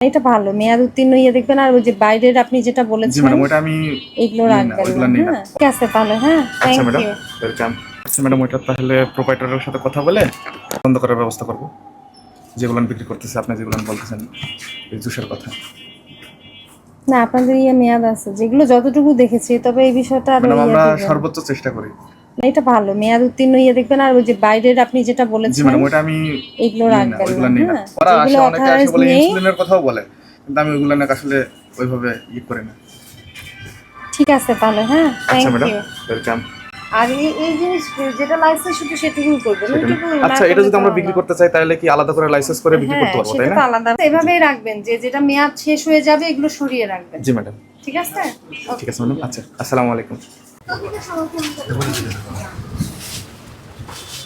এটা ভালো মেয়াদ উত্তীর্ণ ইয়ে দেখবেন আর ওই যে বাইরের আপনি যেটা বলেছেন ওটা আমি এগুলো রাখবেন। হ্যাঁ? ঠিক আছে তাহলে হ্যাঁ থ্যাংক ইউ ওয়েলকাম আচ্ছা ম্যাডাম ওইটা তাহলে প্রোপাইটারের সাথে কথা বলে বন্ধ করার ব্যবস্থা করব। যেগুলো বিক্রি করতেছে আপনি যেগুলো বলতেছেন এই জুসের কথা। না আপনাদের ইয়ে মেয়াদ আছে যেগুলো যতটুকু দেখেছি তবে এই বিষয়টা ইয়ে আমরা সর্বোচ্চ চেষ্টা করি। না, এটা ভালো। মেয়াদ উত্তীর্ণ ইয়ে দেখবেন আর ওই যে বাইরের আপনি যেটা জি বলেছেন ম্যাডাম ওটা আমি এগুলো রাখবেন ওইগুলো না, না। হ্যাঁ ওরা আসে যেগুলো অনেকে আসে authorized বলে ইনসুলিনের কথাও বলে কিন্তু আমি ওইগুলো না আসলে ওইভাবে ই করি না। ঠিক আছে তাহলে হ্যাঁ থ্যাংক ইউ ওয়েলকাম আর এই জিনিস যেটা লাইসেন্স শুধু সেটুকুই করবেন আচ্ছা এটা যদি আমরা বিক্রি করতে চাই তাহলে কি আলাদা করে লাইসেন্স করে বিক্রি হ্যাঁ করতে পারব সেটা তাই না আলাদা। এভাবেই রাখবেন যে যেটা মেয়াদ শেষ হয়ে যাবে এগুলো সরিয়ে রাখবেন। জি ম্যাডাম। ঠিক আছে? ঠিক আছে ম্যাডাম আচ্ছা আসসালামু আলাইকুম।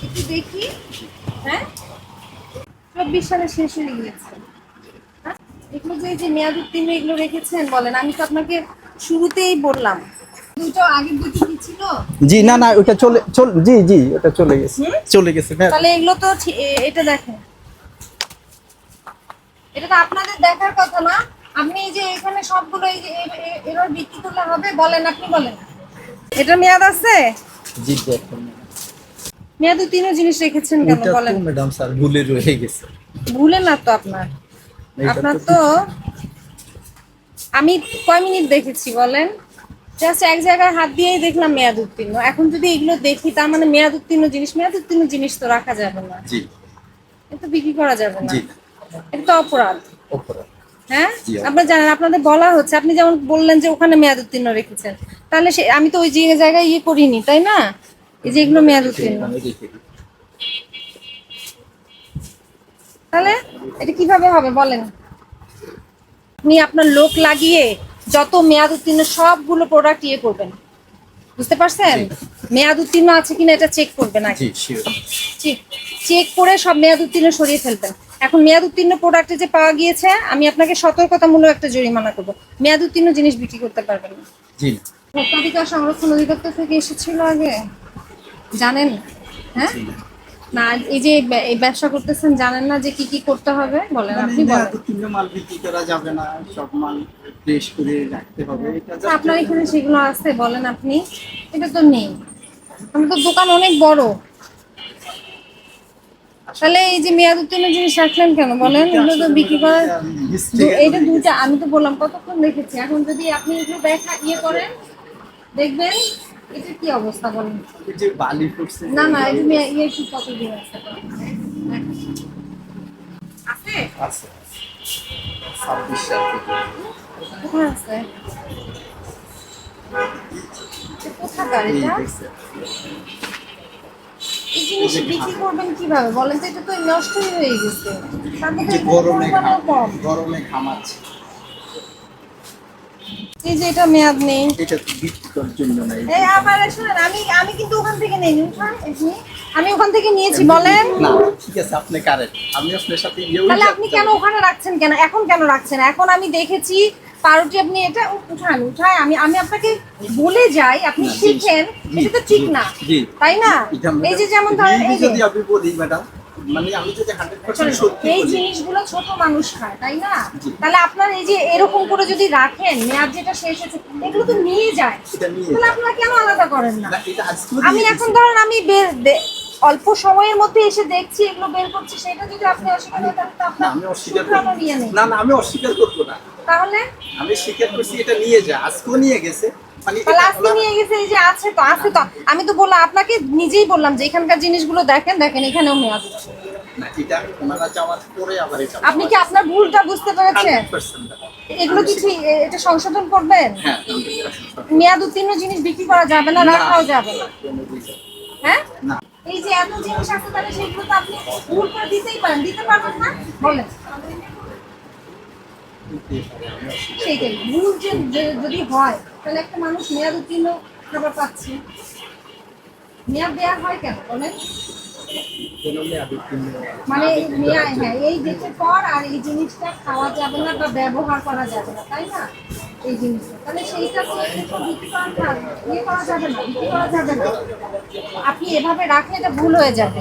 একটু দেখি। হ্যাঁ? চব্বিশ সালে শেষ হয়ে গিয়েছে? এগুলো যে যে মেয়াদ উত্তীর্ণ এগুলো রেখেছেন বলেন আমি তো আপনাকে শুরুতেই বললাম। দুটো আগের দুটো কি ছিল? জি না না ওটা চলে চল জি জি ওটা চলে গেছে। চলে গেছে হ্যাঁ। তাহলে এগুলো তো এটা দেখেন। এটা তো আপনাদের দেখার কথা না। আপনি এই যে এখানে সবগুলো এই যে এ- এ- এবার বিক্রি করলে হবে বলেন আপনি বলেন। এটা মেয়াদ আছে? জি দেখুন মেয়াদ উত্তীর্ণ জিনিস রেখেছেন কেন বলেন তো ম্যাডাম স্যার ভুলে রয়ে গেছে। ভুলে না তো আপনার। আপনার তো আমি কয় মিনিট দেখেছি বলেন? জাস্ট এক জায়গায় হাত দিয়েই দেখলাম মেয়াদ উত্তীর্ণ। এখন যদি এগুলো দেখি তার মানে মেয়াদ উত্তীর্ণ জিনিস মেয়াদ উত্তীর্ণ জিনিস তো রাখা যাবে না। জি। এটা বিক্রি করা যাবে না। জি। এটা তো অপরাধ। অপরাধ। হ্যাঁ? জি। আপনারা জানেন আপনাদের বলা হচ্ছে আপনি যেমন বললেন যে ওখানে মেয়াদ উত্তীর্ণ রেখেছেন। তাহলে সে আমি তো ওই যে জায়গায় ইয়ে করিনি তাই না? এই যে এগুলো মেয়াদ উত্তীর্ণ। তাহলে এটা কীভাবে হবে বলেন? আপনি আপনার লোক লাগিয়ে যত মেয়াদ উত্তীর্ণ সবগুলো প্রোডাক্ট ইয়ে করবেন। বুঝতে পারছেন? মেয়াদ উত্তীর্ণ আছে কিনা এটা চেক করবেন আগে। চেক চেক করে সব মেয়াদ উত্তীর্ণ সরিয়ে ফেলবেন। এখন মেয়াদ উত্তীর্ণ প্রোডাক্টে যে পাওয়া গিয়েছে আমি আপনাকে সতর্কতামূলক একটা জরিমানা করব। মেয়াদ উত্তীর্ণ জিনিস বিক্রি করতে পারবেন না। জি। ভোক্তাধিকার সংরক্ষণ অধিদপ্তর থেকে এসেছিল আগে? জানেন? হ্যাঁ? না এই যে এই ব্যবসা করতেছেন জানেন না যে কি কি করতে হবে? বলেন আপনি বলেন। তিন মাল বিক্রি করা যাবে না সব মাল ফ্রেশ করে রাখতে হবে এটা আপনার এখানে সেগুলো আছে বলেন আপনি। এটা তো নেই। আমাদের তো দোকান অনেক বড়। তাহলে এই যে মেয়াদ উত্তীর্ণ জিনিস রাখলেন কেন? বলেন এগুলো তো বিক্রি করার এইটা দুইটা আমি তো বললাম কতক্ষণ দেখেছি এখন যদি আপনি একটু দেখা ইয়ে করেন দেখবেন এটা কি অবস্থা বলেন? যে বালি ফুটছে না না এটা মেয়ে- ইয়ে কি কতদিন আছে? আছে আছে। ছাব্বিশ সাল থেকে। আছে। কোথাকার এই এটা এই জিনিস বিক্রি করবেন কীভাবে? বলেন তো এটা তো নষ্টই হয়ে গেছে। তার মধ্যে যে গরমে ঘামাচ্ছে এই যে এটা মেয়াদ নেই। এটা তো জন্য না এই- এই শুনেন আমি আমি কিন্তু ওখান থেকে নেই। আমি ওখান থেকে নিয়েছি বলেন। না ঠিক আছে আপনি কারেন্ট। আমি আপনার সাথে তাহলে আপনি কেন ওখানে রাখছেন কেন? এখন কেন রাখছেন? এখন আমি দেখেছি পাউরুটি আপনি এটা উঠান উঠায়। আমি আমি আপনাকে বলে যাই আপনি শিখেন। এটা তো ঠিক না। তাই না? এই যে যেমন ধরেন এই এই যদি আমি বলি ম্যাডাম মানে আমি যদি সত্যি এই জিনিসগুলো ছোট মানুষ খায় তাই না? তাহলে আপনার এই যে এরকম করে যদি রাখেন মেয়াদ যেটা শেষ হয়েছে এগুলো তো নিয়ে যায়। তাহলে। আপনারা কেন আলাদা করেন না? আমি এখন ধরেন আমি অল্প সময়ের মধ্যে এসে দেখছি এগুলো বের করছি সেটা যদি আপনি অস্বীকার করেন তাহলে আমি অস্বীকার করব না। না আমি অস্বীকার করব না। তাহলে? আমি স্বীকার করছি এটা নিয়ে যা। আজকেও নিয়ে গেছে। মানে নিয়ে আমি তো বললাম আপনাকে নিজেই বললাম যে এখানকার জিনিসগুলো দেখেন দেখেন এখানেও মেয়াদ আছে। না, এটা ওনারা যাওয়ার পরে আবার এটা আপনি কি আপনার ভুলটা বুঝতে পেরেছেন? এগুলো কি এটা সংশোধন করবেন? হ্যাঁ মেয়াদ উত্তীর্ণ জিনিস বিক্রি করা যাবে না রাখাও যাবে না। এত জিনিস আছে তাহলে সেগুলো তো আপনি ভুল করে দিতেই পারেন, দিতে পারবেন না? বলেন। ভুল যে যদি হয়, তাহলে একটা মানুষ মেয়াদ উত্তীর্ণ খাবার পাচ্ছে। মেয়াদ দেওয়া হয় কেন, বলেন? মানে হ্যাঁ এই ডেটের পর আর এই জিনিসটা খাওয়া যাবে না বা ব্যবহার করা যাবে না, তাই না? এই জিনিসটা তাহলে সেইটা তো একটু বিক্রি করা না- ইয়ে করা যাবে না বিক্রি করা যাবে না। আপনি এভাবে রাখলে এটা ভুল হয়ে যাবে।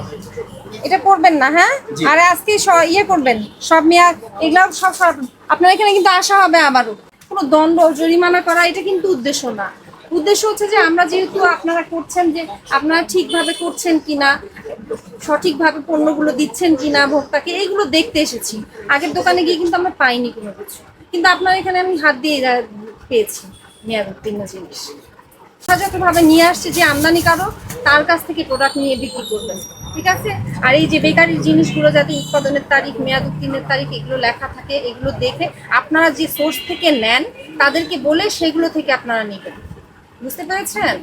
এটা করবেন না হ্যাঁ? আর আজকে ইয়ে করবেন সব মেয়া এগুলো সব। আপনার এখানে কিন্তু আসা হবে আবারও কোনো দণ্ড জরিমানা করা এটা কিন্তু উদ্দেশ্য না। উদ্দেশ্য হচ্ছে যে আমরা যেহেতু আপনারা করছেন যে আপনারা ঠিকভাবে করছেন কিনা সঠিকভাবে পণ্যগুলো দিচ্ছেন কিনা, ভোক্তাকে, এইগুলো দেখতে এসেছি। আগের দোকানে গিয়ে কিন্তু আমরা পাইনি কোনো কিছু। কিন্তু আপনার এখানে আমি হাত দিয়ে পেয়েছি মেয়াদ উত্তীর্ণ জিনিস। যথাযথভাবে নিয়ে আসছে যে আমদানিকারক তার কাছ থেকে প্রোডাক্ট নিয়ে বিক্রি করবেন। ঠিক আছে? আর এই যে বেকারির জিনিসগুলো যাতে উৎপাদনের তারিখ, মেয়াদ উত্তীর্ণের তারিখ, এগুলো লেখা থাকে, এগুলো দেখে আপনারা যে সোর্স থেকে নেন, তাদেরকে বলে সেগুলো থেকে আপনারা নেবেন। বুঝতে পেরেছেন?